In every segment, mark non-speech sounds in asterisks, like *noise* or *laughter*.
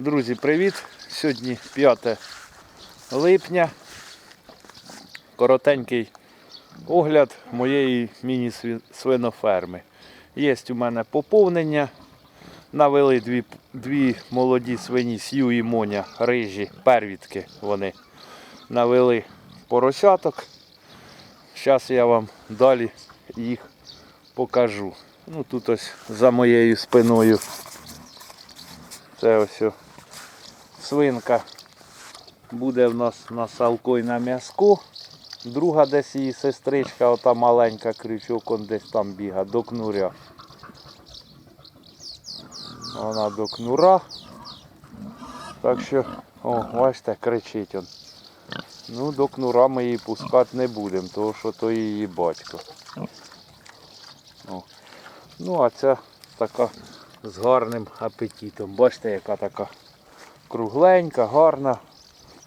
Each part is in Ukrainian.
Друзі, привіт! Сьогодні 5 липня. Коротенький огляд моєї міні-свиноферми. Є у мене поповнення. Навели дві, дві молоді свині Сью і Моня, рижі, первітки вони. Навели поросяток. Зараз я вам далі їх покажу. Ну тут ось за моєю спиною. Це ось свинка буде в нас на салко і на м'язку. Друга десь її сестричка, ота маленька крючок, он десь там біга, до кнуря. Вона до кнура. Так що, о, бачите, кричить он. Ну, до кнура ми її пускати не будемо, тому що то її батько. О. Ну, а ця така з гарним апетитом. Бачите, яка така кругленька, гарна.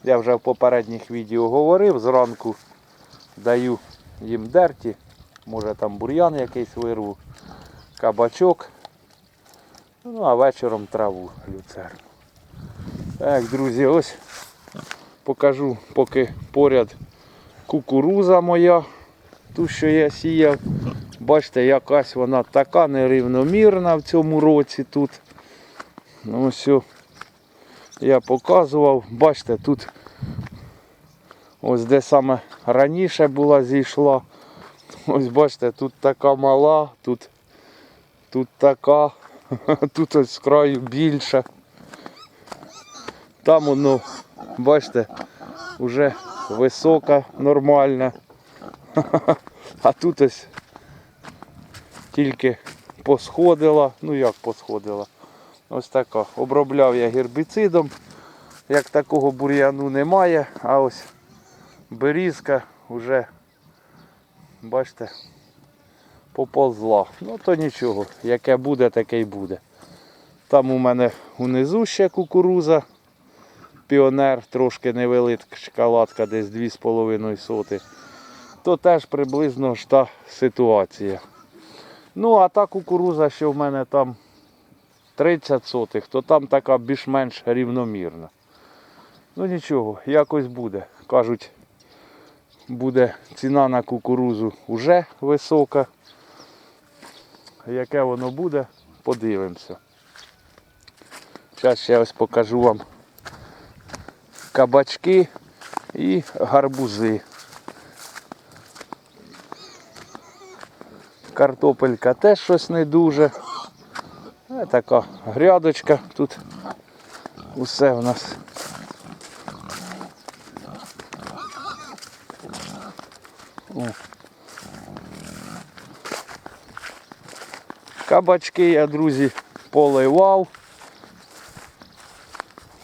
Я вже в попередніх відео говорив, зранку даю їм дерті, може там бур'ян якийсь вирву, кабачок. Ну а вечором траву люцерну. Так, друзі, ось покажу, поки поряд кукуруза моя, ту, що я сіяв. Бачите, якась вона така нерівномірна в цьому році тут. Ну ось я показував. Бачите, тут ось де саме раніше була зійшла. Ось бачите, тут така мала, тут, тут така, *laughs* тут ось з краю більша. Там воно, бачите, вже висока, нормальна. *laughs* А тут ось тільки посходила. Ну як посходила? Ось така. Обробляв я гербіцидом. Як такого бур'яну немає, а ось берізка вже, бачите, поползла. Ну то нічого, яке буде, таке й буде. Там у мене унизу ще кукуруза. Піонер, трошки невелика шоколадка, десь 2,5 соти. То теж приблизно ж та ситуація. Ну, а та кукуруза, що в мене там 30 сотих, то там така більш-менш рівномірна. Ну нічого, якось буде. Кажуть, буде ціна на кукурузу вже висока. Яке воно буде, подивимося. Зараз ще ось покажу вам кабачки і гарбузи. Картопелька теж щось не дуже. Така грядочка тут усе у нас. О. Кабачки я, друзі, поливав,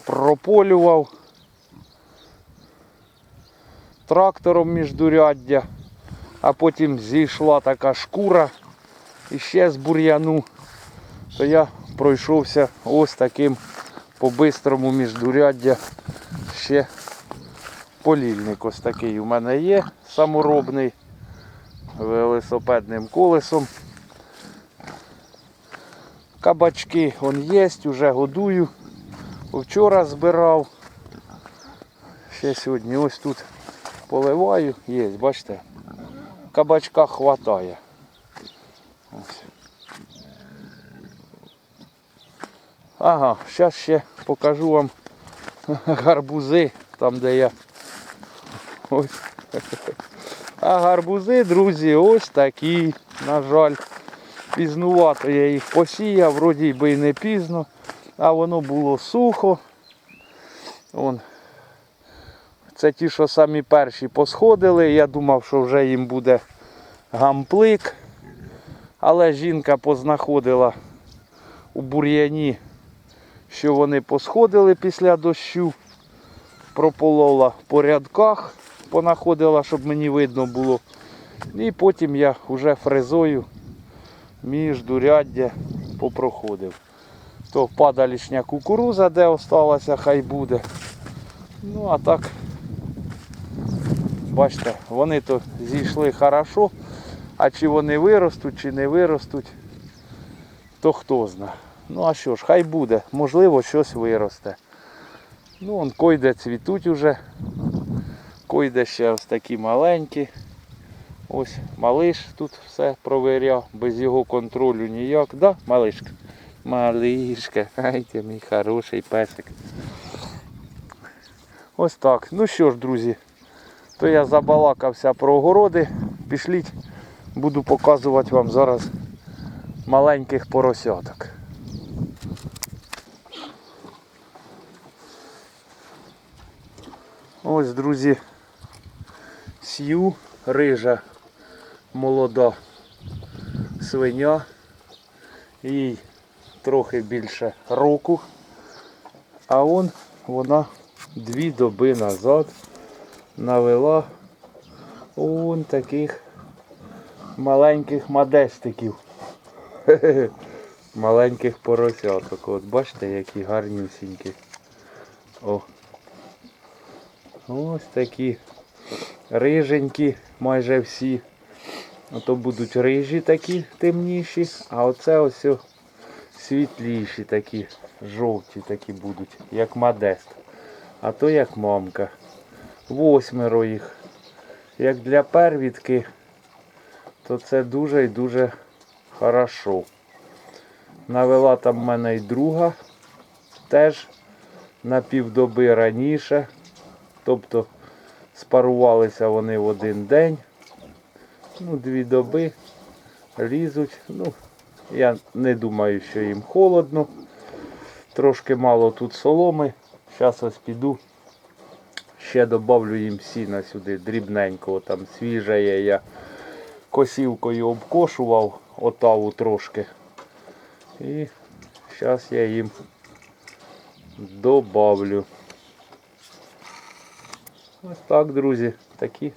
прополював трактором міждуряддя а потім зійшла така шкура і ще з бур'яну, то я пройшовся ось таким по-бистрому міждуряддя ще полільник ось такий у мене є саморобний велосипедним колесом. Кабачки он є, вже годую. Вчора збирав. Ще сьогодні ось тут поливаю, є, бачите, кабачка хватає. Ось. Ага, зараз ще покажу вам *laughs* гарбузи, там де я. Ось. *laughs* А гарбузи, друзі, ось такі, на жаль. Пізнувато я їх посіяв, вроді би і не пізно, а воно було сухо. Вон. Це ті, що самі перші посходили. Я думав, що вже їм буде гамплик. Але жінка познаходила у бур'яні, що вони посходили після дощу. Прополола по рядках, понаходила, щоб мені видно було. І потім я вже фрезою між дуряддя попроходив. То падалішня кукуруза, де осталася, хай буде. Ну а так, бачите, вони то зійшли хорошо, а чи вони виростуть, чи не виростуть, то хто зна. Ну а що ж, хай буде. Можливо, щось виросте. Ну, он койде цвітуть уже. Койде ще ось такі маленькі. Ось малиш тут все провіряв, без його контролю ніяк. Да, малишка? Малишка, ай ти мій хороший песик. Ось так. Ну що ж, друзі, то я забалакався про огороди. Пішліть, буду показувати вам зараз маленьких поросяток. Ось, друзі, сью рижа молода свиня. Їй трохи більше року. А он вона дві доби назад навела он таких маленьких модестиків. *laughs* Маленьких поросяток. От бачите, які гарнюсінькі. О. Ось такі риженькі, майже всі. Ото будуть рижі такі темніші, а оце ось світліші такі, жовті такі будуть, як модест. А то як мамка. Восьмеро їх. Як для первідки, то це дуже і дуже хорошо. Навела там в мене й друга теж на півдоби раніше. Тобто спарувалися вони в один день. Ну, дві доби лізуть. Ну, я не думаю, що їм холодно. Трошки мало тут соломи. Зараз ось піду. Ще добавлю їм сіна сюди, дрібненького, там свіже є. Я косівкою обкошував отаву трошки. І зараз я їм добавлю. Ось так, друзі, такі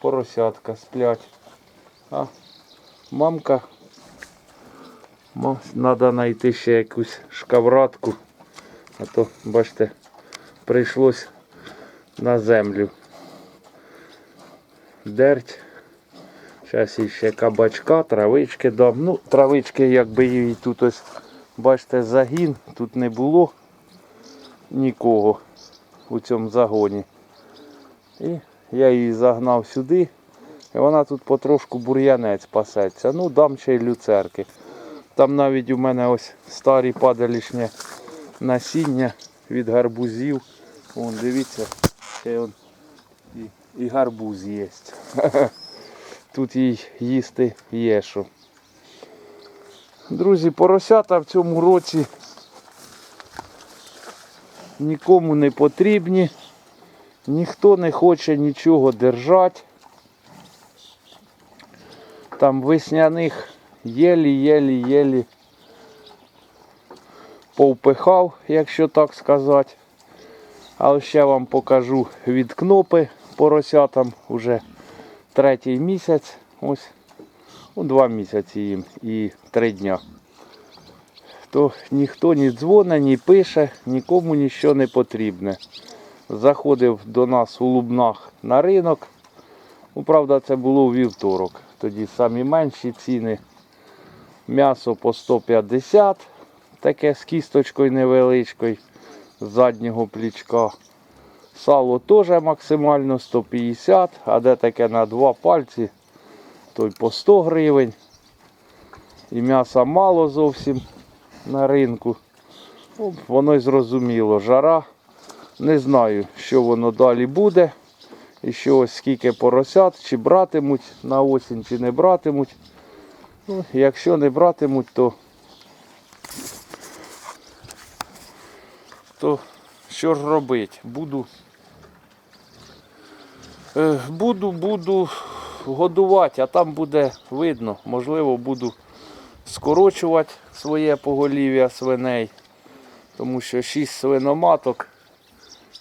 поросятка сплять. А мамка, треба знайти ще якусь шкавратку. А то, бачите, прийшлось на землю. Дерть. Зараз ще кабачка, травички дам. Ну, травички, якби її тут ось, бачите, загін, тут не було нікого у цьому загоні. І я її загнав сюди. І вона тут потрошку бур'янець пасеться. Ну, дам ще й люцерки. Там навіть у мене ось старі падалішні насіння від гарбузів. Вон, дивіться, ще он і, і гарбуз є. *laughs* Тут їй їсти є що. Друзі, поросята в цьому році нікому не потрібні. Ніхто не хоче нічого держати. Там весняних єлі-єлі-єлі повпихав, якщо так сказати. Але ще вам покажу від кнопи поросятам уже третій місяць. Ось ну, два місяці їм і три дня. То ніхто ні дзвонить, ні пише, нікому нічого не потрібне. Заходив до нас у Лубнах на ринок. Ну, правда, це було у вівторок. Тоді самі менші ціни. М'ясо по 150, таке з кісточкою невеличкою з заднього плічка. Сало теж максимально 150, а де таке на два пальці, то й по 100 гривень. І м'яса мало зовсім на ринку. Ну, воно й зрозуміло, жара. Не знаю, що воно далі буде. І що ось скільки поросят, чи братимуть на осінь, чи не братимуть. Ну, якщо не братимуть, то, то що ж робити? Буду, е, буду, буду годувати, а там буде видно. Можливо, буду скорочувати своє поголів'я свиней, тому що 6 свиноматок.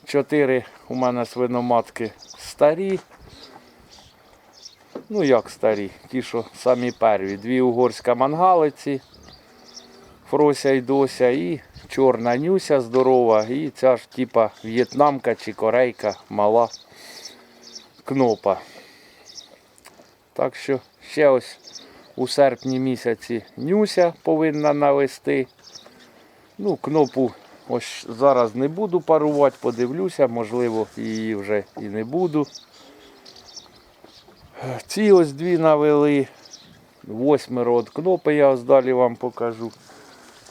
Чотири у мене свиноматки старі. Ну як старі, ті, що самі перві. Дві угорська мангалиці, Фрося і Дося, і чорна нюся здорова, і ця ж типа в'єтнамка чи корейка мала кнопа. Так що ще ось у серпні місяці нюся повинна навести. Ну, кнопу ось зараз не буду парувати, подивлюся, можливо, її вже і не буду. Ці ось дві навели. Восьмеро от кнопи я ось далі вам покажу.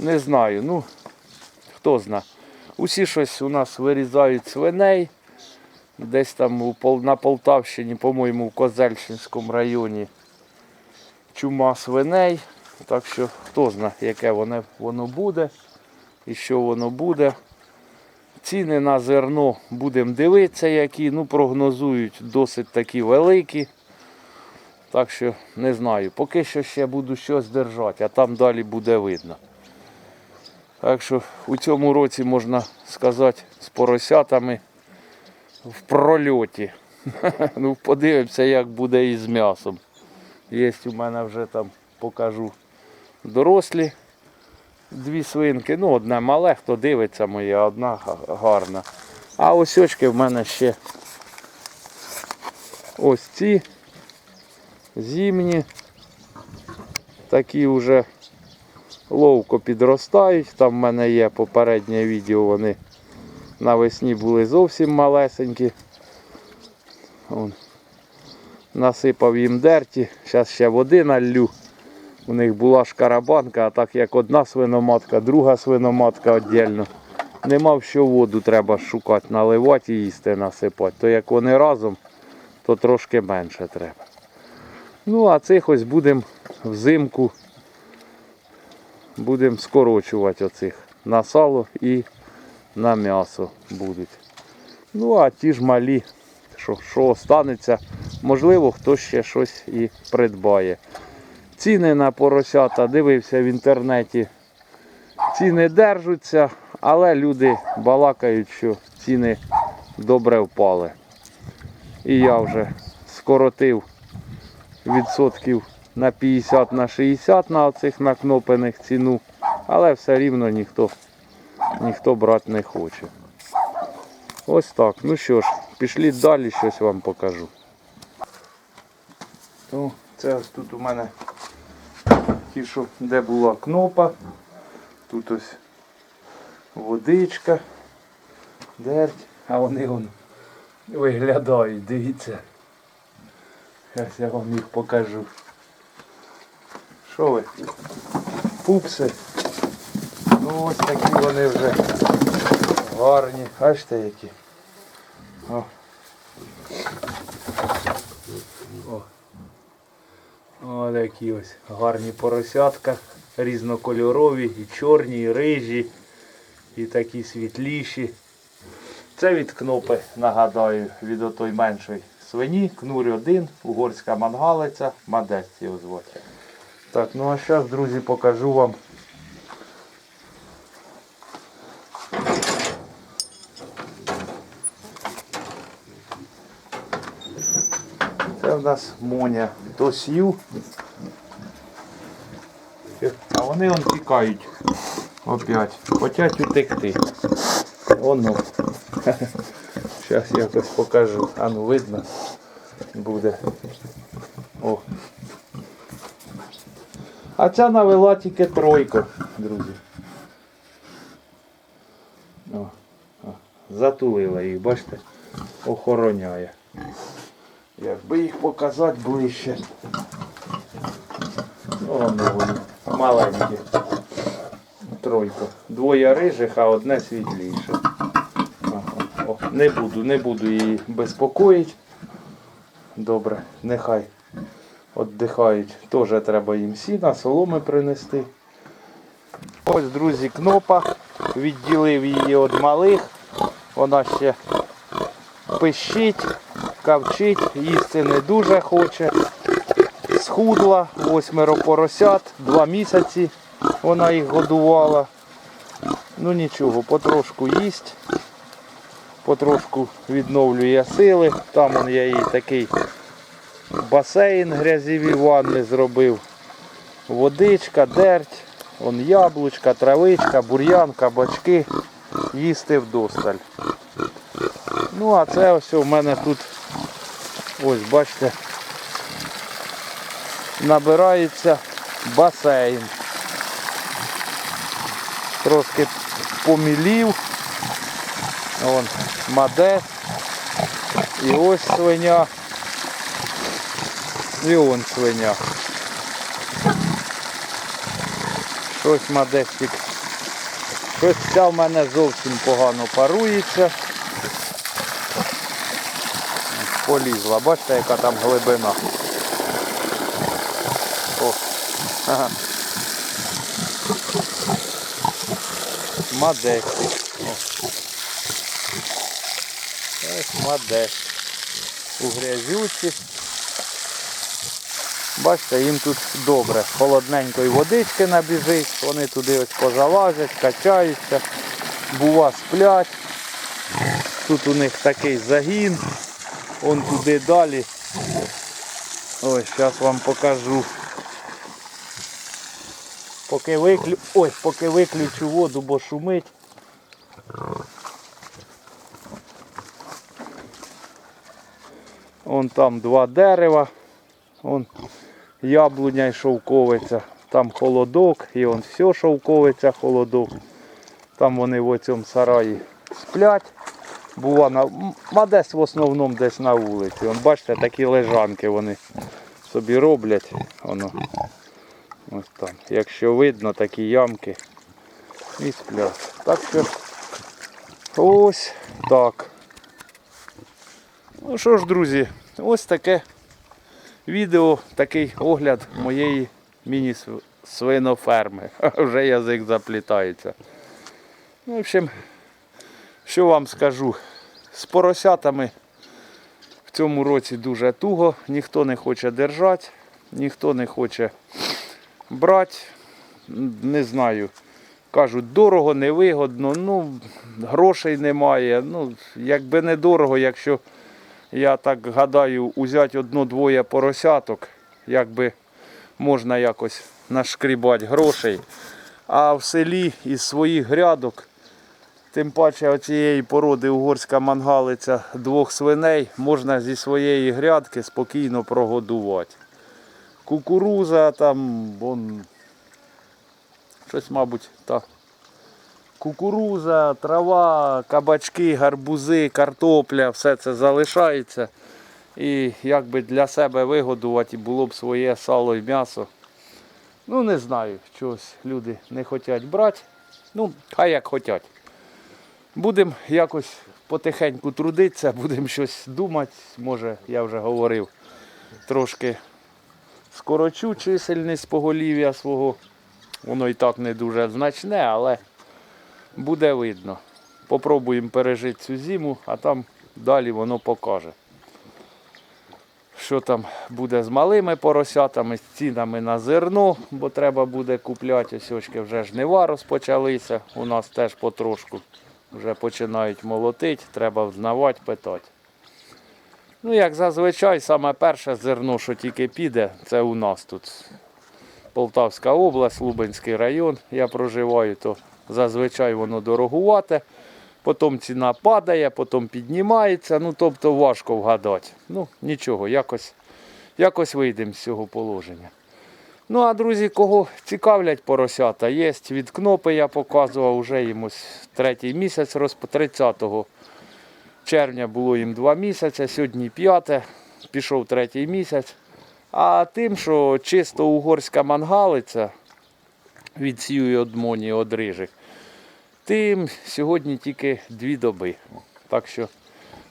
Не знаю, ну хто зна. Усі щось у нас вирізають свиней. Десь там на Полтавщині, по-моєму, в Козельщинському районі чума свиней. Так що хто зна, яке воно, воно буде і що воно буде. Ціни на зерно будемо дивитися, які ну, прогнозують досить такі великі. Так що не знаю. Поки що ще буду щось держати, а там далі буде видно. Так що у цьому році можна сказати з поросятами в прольоті. *laughs* ну, подивимося, як буде із м'ясом. Є у мене вже там покажу дорослі дві свинки. Ну, одна мале, хто дивиться моя, одна гарна. А ось очки в мене ще ось ці зимні. Такі вже ловко підростають. Там в мене є попереднє відео, вони навесні були зовсім малесенькі. Вон. Насипав їм дерті, зараз ще води наллю. У них була шкарабанка, а так як одна свиноматка, друга свиноматка віддільно. Нема в що воду треба шукати, наливати і їсти насипати. То як вони разом, то трошки менше треба. Ну, а цих ось будемо взимку будемо скорочувати оцих на сало і на м'ясо будуть. Ну, а ті ж малі, що, що останеться, можливо, хтось ще щось і придбає. Ціни на поросята дивився в інтернеті. Ціни держаться, але люди балакають, що ціни добре впали. І я вже скоротив відсотків на 50 на 60 на оцих накнопених ціну, але все рівно ніхто, ніхто брати не хоче. Ось так. Ну що ж, пішли далі, щось вам покажу. Ну, це тут у мене ті, де була кнопа. Тут ось водичка, дерть, а вони вон виглядають, дивіться. Зараз я вам їх покажу. Що ви? Пупси. Ну ось такі вони вже гарні. Бачите які. О. О. О, такі ось гарні поросятка, різнокольорові, і чорні, і рижі, і такі світліші. Це від кнопи, нагадаю, від отой меншої свині, кнурь 1, угорська мангалиця, Мадець його звати. Так, ну а зараз, друзі, покажу вам. Це в нас Моня Тосю. А вони он тікають. Опять. Хотять утекти. Воно. Зараз якось покажу. А ну видно буде. О. А ця навела тільки тройку, друзі. О, затулила їх, бачите? Охороняє. Якби їх показати ближче. Ну, вони маленькі. Тройка. Двоє рижих, а одне світліше. О, не буду, не буду її безпокоїти. Добре, нехай віддихають. Теж треба їм сіна, соломи принести. Ось, друзі, кнопа. Відділив її від малих. Вона ще пищить, кавчить, їсти не дуже хоче. Схудла, восьмеро поросят, два місяці вона їх годувала. Ну нічого, потрошку їсть, потрошку відновлює сили. Там он я їй такий басейн грязіві ванни зробив. Водичка, дерть, он яблучка, травичка, бур'ян, кабачки. Їсти вдосталь. Ну, а це ось у мене тут, ось бачите, набирається басейн. Трошки помілів. Вон мадес. І ось свиня. І он свиня. Щось мадесик. Щось ця в мене зовсім погано парується. Полізла, бачите, яка там глибина. О. Ага. Мадесик. О. Ось мадес. У грязюці. Бачите, їм тут добре. Холодненької водички набіжить, вони туди ось позалазять, качаються, бува сплять. Тут у них такий загін. Он туди далі. Ой, зараз вам покажу. Поки виклю... Ой, поки виключу воду, бо шумить. Вон там два дерева. Вон яблуня і шовковиця. Там холодок і он все шовковиця, холодок. Там вони в цьому сараї сплять. Бува на... А десь в основному десь на вулиці. Вон, бачите, такі лежанки вони собі роблять. Воно. Ось там. Якщо видно, такі ямки і сплять. Так що ось так. Ну що ж, друзі, ось таке відео, такий огляд моєї міні-свиноферми. *laughs* Вже язик заплітається. Ну, в общем, що вам скажу, з поросятами в цьому році дуже туго, ніхто не хоче держати, ніхто не хоче брати. Не знаю. Кажуть, дорого, невигодно, ну, грошей немає. Ну, якби не дорого, якщо я так гадаю, узяти одно-двоє поросяток, якби можна якось нашкрібати грошей. А в селі із своїх грядок, тим паче оцієї породи угорська мангалиця двох свиней, можна зі своєї грядки спокійно прогодувати. Кукуруза там, вон, щось, мабуть, та. Кукуруза, трава, кабачки, гарбузи, картопля, все це залишається. І якби для себе вигодувати було б своє сало і м'ясо. Ну не знаю, чогось люди не хочуть брати. Ну, хай як хочуть. Будемо якось потихеньку трудитися, *laughs* будемо щось думати. Може, я вже говорив, трошки скорочу чисельність поголів'я свого. Воно і так не дуже значне, але буде видно. Попробуємо пережити цю зиму, а там далі воно покаже. Що там буде з малими поросятами, з цінами на зерно, бо треба буде купляти. Ось вже жнива розпочалися. У нас теж потрошку вже починають молотити, треба взнавати, питати. Ну, як зазвичай, саме перше зерно, що тільки піде, це у нас тут Полтавська область, Лубенський район. Я проживаю, то зазвичай воно дорогувате. Потім ціна падає, потім піднімається. Ну, тобто важко вгадати. Ну, нічого, якось якось вийдемо з цього положення. Ну, а друзі, кого цікавлять поросята, є від кнопи, я показував, вже йому третій місяць, 30-го червня було їм два місяці, сьогодні п'яте, пішов третій місяць. А тим, що чисто угорська мангалиця від сіюї одмоні одрижик, тим сьогодні тільки дві доби. Так що,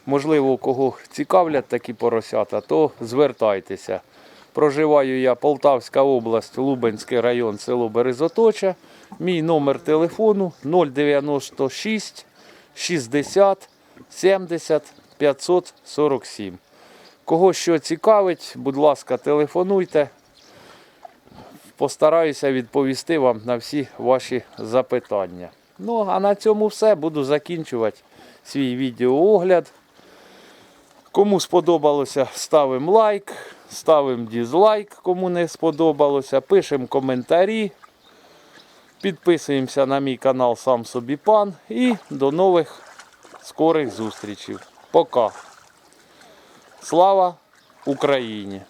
можливо, кого цікавлять такі поросята, то звертайтеся. Проживаю я Полтавська область, Лубенський район, село Березоточа. Мій номер телефону 096 60 70 547. Кого що цікавить, будь ласка, телефонуйте. Постараюся відповісти вам на всі ваші запитання. Ну, а на цьому все. Буду закінчувати свій відеоогляд. Кому сподобалося, ставимо лайк, ставимо дізлайк, кому не сподобалося, пишемо коментарі. Підписуємося на мій канал Сам Собі Пан і до нових скорих зустрічей. Пока! Слава Україні!